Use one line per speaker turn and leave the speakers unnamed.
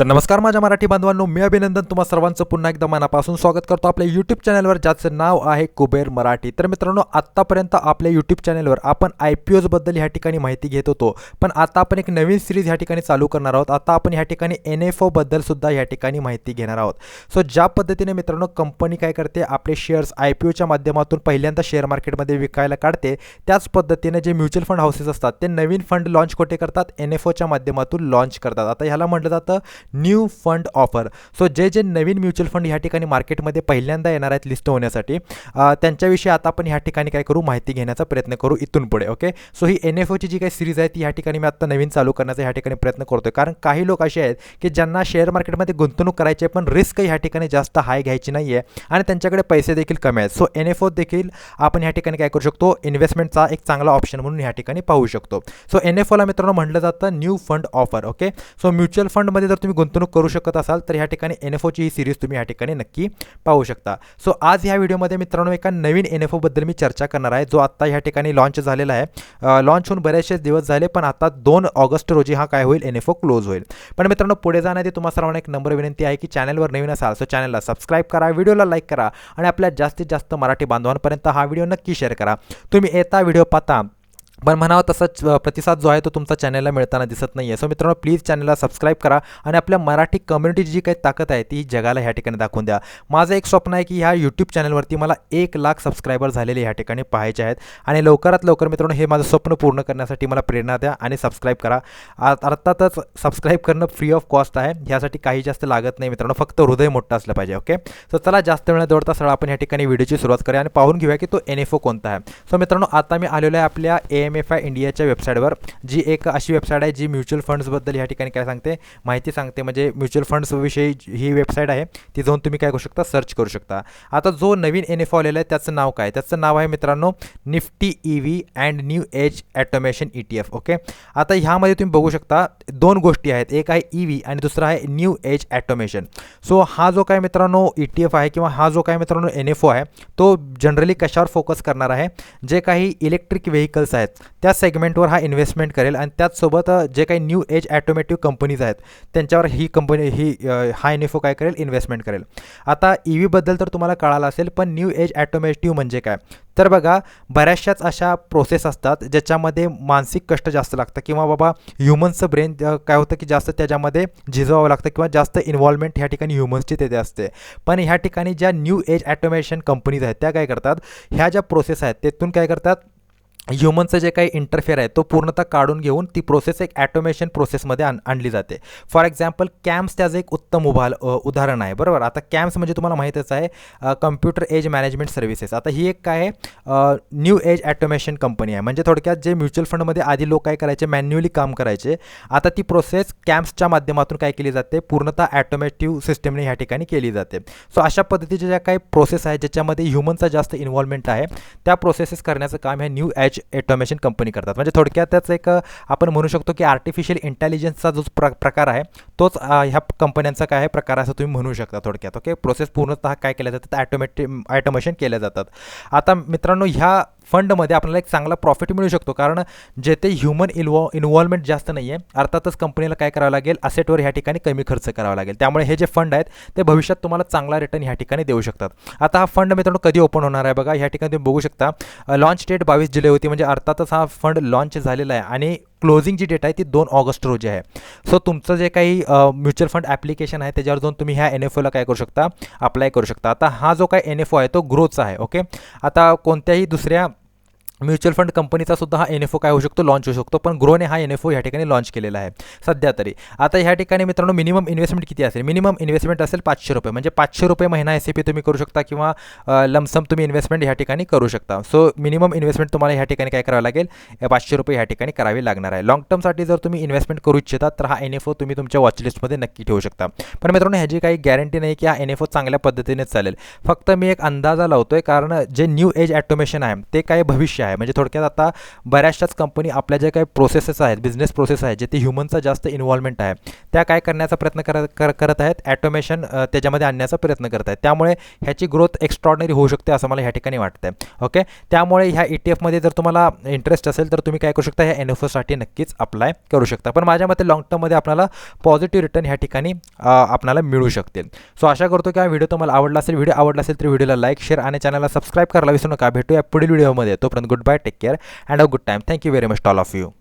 तर नमस्कार माझ्या मराठी बांधवांनो मी अभिनंदन तुम्हा सर्वांचं. पुन्हा एकदा मनापासून स्वागत करतो आपल्या यूट्यूब चॅनलवर ज्याचं नाव आहे कुबेर मराठी. तर मित्रांनो आत्तापर्यंत आपल्या यूट्यूब चॅनलवर आपण आय पी ओजबद्दल ह्या ठिकाणी माहिती घेत होतो. पण आता आपण एक नवीन सिरीज ह्या ठिकाणी चालू करणार आहोत. आता आपण ह्या ठिकाणी एन एफ ओबद्दल सुद्धा ह्या ठिकाणी माहिती घेणार आहोत. सो ज्या पद्धतीने मित्रांनो कंपनी काय करते आपले शेअर्स आय पी ओच्या माध्यमातून पहिल्यांदा शेअर मार्केटमध्ये विकायला काढते त्याच पद्धतीने जे म्युच्युअल फंड हाऊसेस असतात ते नवीन फंड लॉन्च कुठे करतात एन एफ ओच्या माध्यमातून लॉन्च करतात. आता ह्याला म्हटलं जातं न्यू फंड ऑफर. सो जे जे नवीन म्युच्युअल फंड ह्या ठिकाणी मार्केटमध्ये पहिल्यांदा येणार आहेत लिस्ट होण्यासाठी त्यांच्याविषयी आता आपण ह्या ठिकाणी काय करू माहिती घेण्याचा प्रयत्न करू इथून पुढे ओके? सो ही एन एफ ओची जी काही सिरीज आहे ती ह्या ठिकाणी मी आता नवीन चालू करण्याचा ह्या ठिकाणी प्रयत्न करतोय. कारण काही लोक असे आहेत की ज्यांना शेअर मार्केटमध्ये गुंतवणूक करायची आहे पण रिस्क ह्या ठिकाणी जास्त हाय घ्यायची नाही आहे आणि त्यांच्याकडे पैसे देखील कमी आहेत. सो एन एफ ओ देखील आपण ह्या ठिकाणी काय करू शकतो इन्व्हेस्टमेंटचा एक चांगला ऑप्शन म्हणून ह्या ठिकाणी पाहू शकतो. सो एन एफ ओला मित्रांनो म्हटलं जातं new fund offer okay? So mutual फंडमध्ये जर तुम्ही गुंतवणूक करू शकत असाल तर ह्या ठिकाणी एन एफ ओची ही सिरीज तुम्ही ह्या ठिकाणी नक्की पाहू शकता. सो आज ह्या व्हिडिओमध्ये मित्रांनो एका नवीन एन एफ ओबद्दल मी चर्चा करणार आहे जो आत्ता ह्या ठिकाणी लॉन्च झालेला आहे. लॉन्च होऊन बरेचसेच दिवस झाले पण आता दोन ऑगस्ट रोजी हा काय होईल एन एफ ओ क्लोज होईल. पण मित्रांनो पुढे जाण्याआधी तुम्हाला सर्वांना एक नंबर विनंती आहे की चॅनलवर नवीन असाल सो चॅनलला सबस्क्राईब करा व्हिडिओला लाईक करा आणि आपल्या जास्तीत जास्त मराठी बांधवांपर्यंत हा व्हिडिओ नक्की शेअर करा. तुम्ही येता व्हिडिओ पाहता पण म्हणावं तसा प्रतिसाद जो आहे तो तुमचा चॅनलला मिळताना दिसत नाही आहे सो मित्रांनो प्लीज चॅनलला सबस्क्राईब करा आणि आपल्या मराठी कम्युनिटीची जी काही ताकद आहे ती जगाला ह्या ठिकाणी दाखवून द्या. माझं एक स्वप्न आहे की ह्या यूट्यूब चॅनलवरती मला एक लाख सबस्क्रायबर झालेले ह्या ठिकाणी पाहायचे आहेत. आणि लवकरात लवकर मित्रांनो हे माझं स्वप्न पूर्ण करण्यासाठी मला प्रेरणा द्या आणि सबस्क्राईब करा. अर्थातच सबस्क्राईब करणं फ्री ऑफ कॉस्ट आहे. ह्यासाठी काही जास्त लागत नाही मित्रांनो फक्त हृदय मोठं असलं पाहिजे ओके सो चला जास्त वेळ दौडता सरळ आपण ह्या ठिकाणी व्हिडिओची सुरुवात करूया आणि पाहून घेऊया की तो एन एफ ओ कोणता आहे. सो मित्रांनो आता मी आलेलो आहे आपल्या ए एम एफ आय इंडियाच्या वेबसाईटवर जी एक अशी वेबसाईट आहे जी म्युच्युअल फंड्सबद्दल ह्या ठिकाणी काय सांगते माहिती सांगते. म्हणजे म्युच्युअल फंड्सविषयी ही वेबसाईट आहे ती जाऊन तुम्ही काय करू शकता सर्च करू शकता. आता जो नवीन एन एफ आलेला आहे त्याचं नाव काय? त्याचं नाव आहे मित्रांनो Nifty E V and new age automation E T F okay आता ह्यामध्ये तुम्ही बघू शकता दोन गोष्टी आहेत. एक आहे ई व्ही आणि दुसरा आहे न्यू एज ॲटोमेशन सो हा जो काय मित्रांनो ई टी एफ आहे किंवा हा जो काय मित्रांनो एन एफ ओ आहे तो जनरली कशावर फोकस करणार आहे? जे काही इलेक्ट्रिक व्हेकल्स आहेत त्या सेगमेंटवर हा इन्व्हेस्टमेंट करेल आणि त्याचसोबत जे काही न्यू एज ॲटोमेटिव्ह कंपनीज आहेत त्यांच्यावर ही कंपनी ही हा एन एफ ओ काय करेल? इन्व्हेस्टमेंट करेल. आता ई व्हीबद्दल तर तुम्हाला कळालं असेल पण न्यू एज ॲटोमेटिव्ह म्हणजे काय? तर बघा बऱ्याचशाच अशा प्रोसेस असतात ज्याच्यामध्ये मानसिक कष्ट जास्त लागतं किंवा बाबा ह्युमन्सचं ब्रेन काय होतं की जास्त त्याच्यामध्ये झिजवावं लागतं किंवा जास्त इन्व्हॉल्वमेंट ह्या ठिकाणी ह्युमन्सची तेथे असते. पण ह्या ठिकाणी ज्या न्यू एज ॲटोमेशन कंपनीज आहेत त्या काय करतात? ह्या ज्या प्रोसेस आहेत तेथून काय करतात? ह्युमनचं जे काही इंटरफेअर आहे तो पूर्णतः काढून घेऊन ती प्रोसेस एक ॲटोमेशन प्रोसेसमध्ये आण आणली जाते. फॉर एक्झाम्पल कॅम्स त्याचं एक उत्तम उभाल उदाहरण आहे. बरोबर? आता कॅम्स म्हणजे तुम्हाला माहीतच आहे कम्प्युटर एज मॅनेजमेंट सर्व्हिसेस आता ही एक काय आहे? न्यू एज ॲटोमेशन कंपनी आहे. म्हणजे थोडक्यात जे म्युच्युअल फंडमध्ये आधी लोक काय करायचे? मॅन्युअली काम करायचे. आता ती प्रोसेस कॅम्प्सच्या माध्यमातून काय केली जाते? पूर्णतः ॲटोमेटिव्ह सिस्टमने ह्या ठिकाणी केली जाते. सो अशा पद्धतीच्या ज्या काही प्रोसेस आहेत ज्याच्यामध्ये ह्युमनचा जास्त इन्व्हॉल्वमेंट आहे त्या प्रोसेसेस करण्याचं काम हे न्यू एज ऑटोमेशन कंपनी करतात. म्हणजे थोडक्यातच एक आपण म्हणू शकतो की आर्टिफिशियल इंटेलिजन्सचा जो प्र प्रकार आहे तोच ह्या कंपन्यांचा काय आहे प्रकार असं तुम्ही म्हणू शकता थोडक्यात ओके? प्रोसेस पूर्णतः काय केल्या जातात? ॲटोमॅटिक ॲटोमेशन केल्या जातात. आता मित्रांनो ह्या फंडमध्ये आपल्याला एक चांगला प्रॉफिट मिळू शकतो. कारण जेथे ह्युमन इन्वॉ इन्व्हॉल्वमेंट जास्त नाही आहे अर्थातच कंपनीला काय करावं लागेल? असेटवर ह्या ठिकाणी कमी खर्च करावा लागेल. त्यामुळे हे जे फंड आहेत ते भविष्यात तुम्हाला चांगला रिटर्न ह्या ठिकाणी देऊ शकतात. आता हा फंड मित्रांनो कधी ओपन होणार आहे बघा? ह्या ठिकाणी तुम्ही बघू शकता लॉन्च डेट बावीस जुलै होती. म्हणजे अर्थातच हा फंड लॉन्च झालेला आहे. आणि क्लोजिंग जी डेट आहे ती दोन ऑगस्ट रोजी आहे. सो तुमचं जे काही म्युच्युअल फंड ॲप्लिकेशन आहे त्याच्यावर जाऊन तुम्ही ह्या एन एफ ओला काय करू शकता? अप्लाय करू शकता. आता हा जो काय एन एफ ओ आहे तो ग्रोथचा आहे ओके आता कोणत्याही दुसऱ्या म्युच्युअल फंड कंपनीचा सुद्धा हा एन एफ ओ काय होऊ शकतो? लॉन्च होऊ शकतो. पण ग्रोने हा एन एफ ओ या ठिकाणी लॉन्च केलेला आहे. सध्या तरी. आता ह्या ठिकाणी मित्रांनो मिनिमम इन्व्हेस्टमेंट किती असेल? मिनिमम इन्व्हेस्टमेंट असेल पाचशे रुपये. म्हणजे पाचशे रुपये महिना एस पी तुम्ही करू शकता किंवा लमसम तुम्ही इन्व्हेस्टमेंट ह्या ठिकाणी करू शकता. सो मिनिमम इन्व्हेस्टमेंट तुम्हाला ह्या ठिकाणी काय करावं लागेल? पाचशे रुपये ह्या ठिकाणी करावी लागणार आहे. लॉंग टर्मसाठी जर तुम्ही इन्व्हेस्टमेंट करू इच्छिता तर हा एन एफ ओ तुम्ही तुमच्या वॉचलिस्टमध्ये नक्की ठेवू शकता. पण मित्रांनो ह्याची काही गॅरंटी नाही की हा एन एफ ओ चांगल्या पद्धतीनेच चालेल. फक्त मी एक अंदाजा लावतोय कारण जे न्यू एज ॲटोमेशन आहे ते काय भविष्य आहे? आहे. म्हणजे थोडक्यात आता बऱ्याचशाच कंपनी आपल्या ज्या काही प्रोसेसेस आहेत बिझनेस प्रोसेस आहेत जिथे ह्युमनचा जास्त इन्व्हॉल्वमेंट आहे त्या काय करण्याचा प्रयत्न करत कर करत आहेत? ॲटोमेशन त्याच्यामध्ये आणण्याचा प्रयत्न करत आहेत. त्यामुळे ह्याची ग्रोथ एक्स्ट्रॉर्डनरी होऊ शकते असं मला ह्या ठिकाणी वाटतं ओके त्यामुळे ह्या ई टी एफमध्ये जर तुम्हाला इंटरेस्ट असेल तर तुम्ही काय करू शकता? ह्या एन एफ ओसाठी नक्कीच अप्लाय करू शकता. पण माझ्या मते लॉंग टर्ममध्ये आपल्याला पॉझिटिव्ह रिटर्न ह्या ठिकाणी आपल्याला मिळू शकतील. सो आशा करतो की हा व्हिडिओ तुम्हाला आवडला असेल. व्हिडिओ आवडला असेल तर व्हिडिओला लाईक शेअर आणि चॅनलला सबस्क्राईब करायला विसरू नका. भेटूया पुढील व्हिडिओमध्ये तोपर्यंत good goodbye take care and have a good time. Thank you very much to all of you.